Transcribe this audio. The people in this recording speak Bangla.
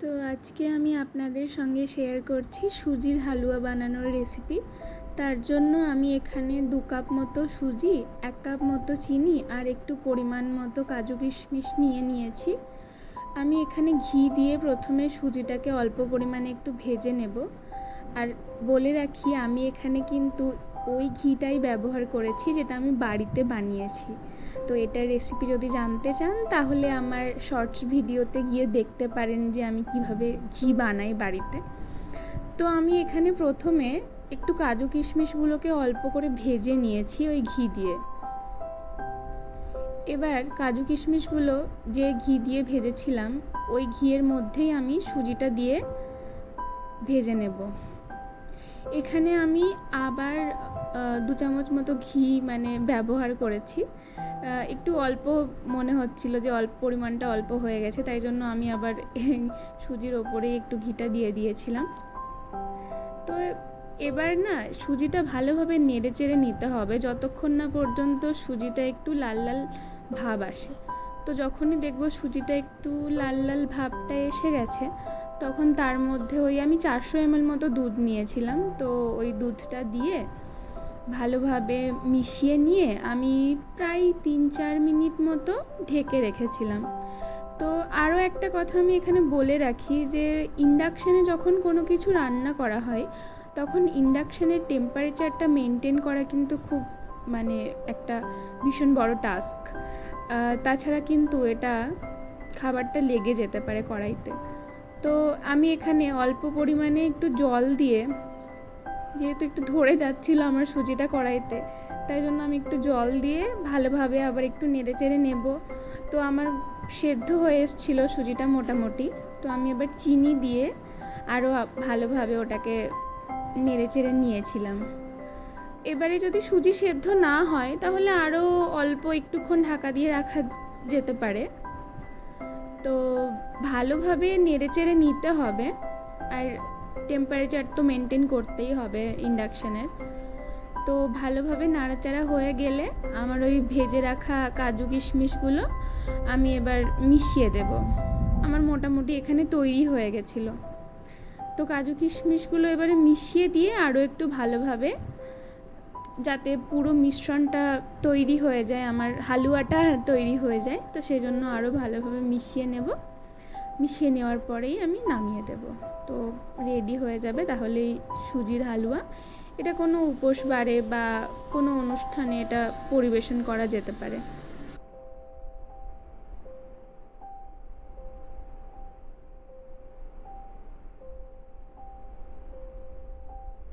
তো আজকে আমি আপনাদের সঙ্গে শেয়ার করছি সুজির হালুয়া বানানোর রেসিপি তার জন্য আমি এখানে দু কাপ মতো সুজি, এক কাপ মতো চিনি আর একটু পরিমাণ মতো কাজু কিশমিশ নিয়ে নিয়েছি। আমি এখানে ঘি দিয়ে প্রথমে সুজিটাকে অল্প পরিমাণে একটু ভেজে নেব। আর বলে রাখি, আমি এখানে কিন্তু ওই ঘিটাই ব্যবহার করেছি, যেটা আমি বাড়িতে বানিয়েছি। তো এটার রেসিপি যদি জানতে চান, তাহলে আমার শর্টস ভিডিওতে গিয়ে দেখতে পারেন যে আমি কীভাবে ঘি বানাই বাড়িতে। তো আমি এখানে প্রথমে একটু কাজু কিশমিশগুলোকে অল্প করে ভেজে নিয়েছি ওই ঘি দিয়ে। এবার কাজু কিশমিশগুলো যে ঘি দিয়ে ভেজেছিলাম, ওই ঘিয়ের মধ্যেই আমি সুজিটা দিয়ে ভেজে নেব। এখানে আমি আবার দু চামচ মতো ঘি মানে ব্যবহার করেছি। একটু অল্প মনে হচ্ছিল যে অল্প পরিমাণটা অল্প হয়ে গেছে, তাই জন্য আমি আবার সুজির ওপরে একটু ঘিটা দিয়ে দিয়েছিলাম। তো এবার না, সুজিটা ভালোভাবে নেড়ে চেড়ে নিতে হবে, যতক্ষণ না পর্যন্ত সুজিটা একটু লাল লাল ভাব আসে। তো যখনই দেখব সুজিটা একটু লাল লাল ভাবটা এসে গেছে, তখন তার মধ্যে ওই আমি চারশো এমএল মতো দুধ নিয়েছিলাম। তো ওই দুধটা দিয়ে ভালোভাবে মিশিয়ে নিয়ে আমি প্রায় তিন চার মিনিট মতো ঢেকে রেখেছিলাম। তো আরও একটা কথা আমি এখানে বলে রাখি যে, ইন্ডাকশানে যখন কোনো কিছু রান্না করা হয়, তখন ইন্ডাকশানের টেম্পারেচারটা মেনটেন করা কিন্তু খুব মানে একটা ভীষণ বড় টাস্ক। তাছাড়া কিন্তু এটা খাবারটা লেগে যেতে পারে কড়াইতে। তো আমি এখানে অল্প পরিমাণে একটু জল দিয়ে যেহেতু একটু ধরে যাচ্ছিল আমার সুজিটা কড়াইতে, তাই জন্য আমি একটু জল দিয়ে ভালোভাবে আবার একটু নেড়ে চেড়ে নেব। তো আমার সেদ্ধ হয়ে এসেছিল সুজিটা মোটামুটি। তো আমি এবার চিনি দিয়ে আরও ভালোভাবে ওটাকে নেড়ে চেড়ে নিয়েছিলাম। এবারে যদি সুজি সেদ্ধ না হয়, তাহলে আরও অল্প একটুক্ষণ ঢাকা দিয়ে রাখা যেতে পারে। তো ভালোভাবে নেড়ে চেড়ে নিতে হবে। আর টেম্পারেচার তো মেনটেন করতেই হবে ইন্ডাকশানের তো ভালোভাবে নাড়াচাড়া হয়ে গেলে আমার ওই ভেজে রাখা কাজু কিশমিশগুলো আমি এবার মিশিয়ে দেব। আমার মোটামুটি এখানে তৈরি হয়ে গেছিল। তো কাজু কিশমিশগুলো এবারে মিশিয়ে দিয়ে আরও একটু ভালোভাবে যাতে পুরো মিশ্রণটা তৈরি হয়ে যায়, আমার হালুয়াটা তৈরি হয়ে যায়, তো সেই জন্য আরও ভালোভাবে মিশিয়ে নেব। মিশিয়ে নেওয়ার পরেই আমি নামিয়ে দেব। তো রেডি হয়ে যাবে তাহলেই সুজির হালুয়া। এটা কোনো উপোস বারে বা কোনো অনুষ্ঠানে এটা পরিবেশন করা যেতে পারে।